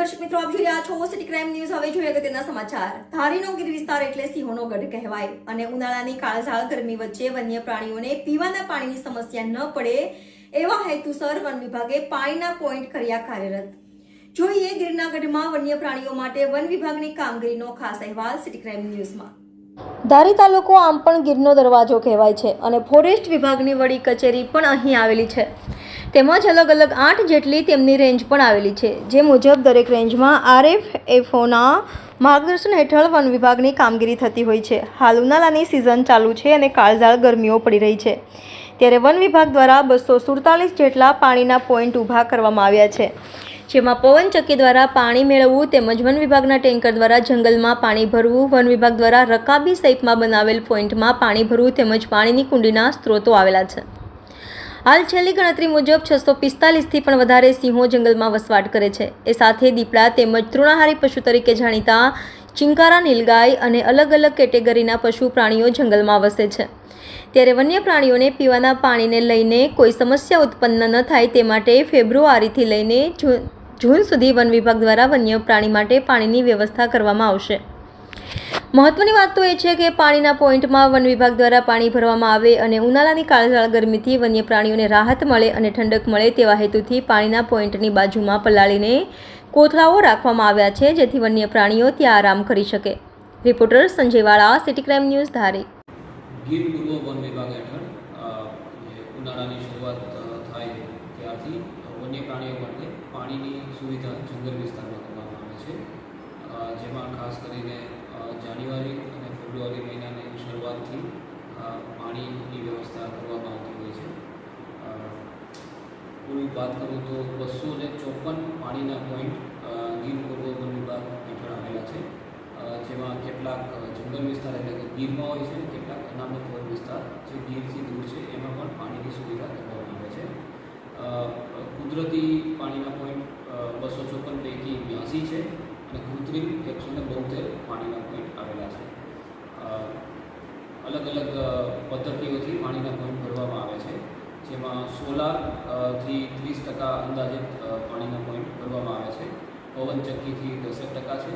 દર્શક મિત્રો, આપ જોઈ રહ્યા છો સિટી ક્રાઇમ ન્યૂઝ હવે જોઈએ અગત્યના સમાચાર. ધારીનો ગીર વિસ્તાર એટલે સિંહોનો ગઢ કહેવાય. અને ઉનાળાની કાળઝાળ ગરમી વચ્ચે વન્ય પ્રાણીઓને પીવાના પાણીની સમસ્યા ન પડે એવા હેતુસર વન વિભાગે પાણીના પોઈન્ટ કર્યા કાર્યરત. જોઈએ ગીરના ગઢમાં વન્ય પ્રાણીઓ માટે વન વિભાગની કામગીરીનો ખાસ અહેવાલ સિટી ક્રાઇમ ન્યૂઝમાં ધારી તાલુકો આમ પણ ગીરનો દરવાજો કહેવાય છે અને ફોરેસ્ટ વિભાગની વડી કચેરી પણ અહીં આવેલી છે. તેમજ અલગ અલગ આઠ જેટલી તેમની રેન્જ પણ આવેલી છે. જે મુજબ દરેક રેન્જમાં આરએફ, એફઓના માર્ગદર્શન હેઠળ વન વિભાગની કામગીરી થતી હોય છે. હાલ ઉનાળાની સિઝન ચાલુ છે અને કાળઝાળ ગરમીઓ પડી રહી છે. ત્યારે વન વિભાગ દ્વારા બસો સુડતાલીસ જેટલા પાણીના પોઈન્ટ ઊભા કરવામાં આવ્યા છે. જેમાં પવનચક્કી દ્વારા પાણી મેળવવું તેમજ વન વિભાગના ટેન્કર દ્વારા જંગલમાં પાણી ભરવું, વન વિભાગ દ્વારા રકાબી સહિતમાં બનાવેલ પોઈન્ટમાં પાણી ભરવું તેમજ પાણીની કુંડીના સ્ત્રોતો આવેલા છે. હાલ છેલ્લી ગણતરી મુજબ છસો પિસ્તાલીસથી પણ વધારે સિંહો જંગલમાં વસવાટ કરે છે. એ સાથે દીપડા તેમજ તૃણાહારી પશુ તરીકે જાણીતા ચિંકારા, નીલગાય અને અલગ અલગ કેટેગરીના પશુ પ્રાણીઓ જંગલમાં વસે છે. ત્યારે વન્ય પ્રાણીઓને પીવાના પાણીને લઈને કોઈ સમસ્યા ઉત્પન્ન ન થાય તે માટે ફેબ્રુઆરીથી લઈને જૂન સુધી વન વિભાગ દ્વારા વન્ય પ્રાણી માટે પાણીની વ્યવસ્થા કરવામાં આવશે. મહત્વની વાત તો એ છે કે પાણીના પોઈન્ટમાં વન વિભાગ દ્વારા પાણી ભરવામાં આવે અને ઉનાળાની કાળઝાળ ગરમીથી વન્ય પ્રાણીઓને રાહત મળે અને ઠંડક મળે તેવા હેતુથી પાણીના પોઈન્ટની બાજુમાં પલાળીને કોથળાઓ રાખવામાં આવ્યા છે જેથી વન્ય પ્રાણીઓ ત્યાં આરામ કરી શકે. Reporter Sanjay Vala, city crime news Dhari. Gir one વિભાગ હેઠળ ઉનાળાની શરૂઆત થાય ત્યારથી વન્ય પ્રાણીઓ માટે પાણીની સુવિધા જંગલ વિસ્તારમાં કરવામાં આવે છે. જેમાં ખાસ મહિનાની પાણીની વ્યવસ્થા કરવામાં આવતી હોય છે. કુલ વાત કરું તો બસો ને ચોપન પાણીના પોઈન્ટ ગીર પૂર્વ વન વિભાગ હેઠળ આવેલા છે. જેમાં કેટલાક જંગલ વિસ્તાર એટલે કે ગીરમાં હોય છે કેટલાક અનામત વન વિસ્તાર જે ગીરથી દૂર છે, એમાં પણ પાણીની સુવિધા કરવામાં આવે છે. કુદરતી પાણીના પોઈન્ટ બસો ચોપન પૈકી બ્યાસી છે અને કૃત્રિમ એકસો ને બોતેર પાણીના પોઈન્ટ અલગ અલગ પદ્ધતિઓથી પાણીના પંપ ભરવામાં આવે છે. જેમાં સોલારથી ત્રીસ ટકા અંદાજિત પાણીના પોઈન્ટ ભરવામાં આવે છે. પવનચક્કીથી દસેક ટકા છે.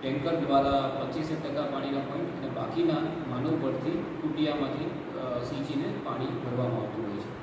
ટેન્કર દ્વારા પચીસેક ટકા પાણીના પોઈન્ટ અને બાકીના માનવ બળથી કુટિયામાંથી સિંચીને પાણી ભરવામાં આવતું હોય છે.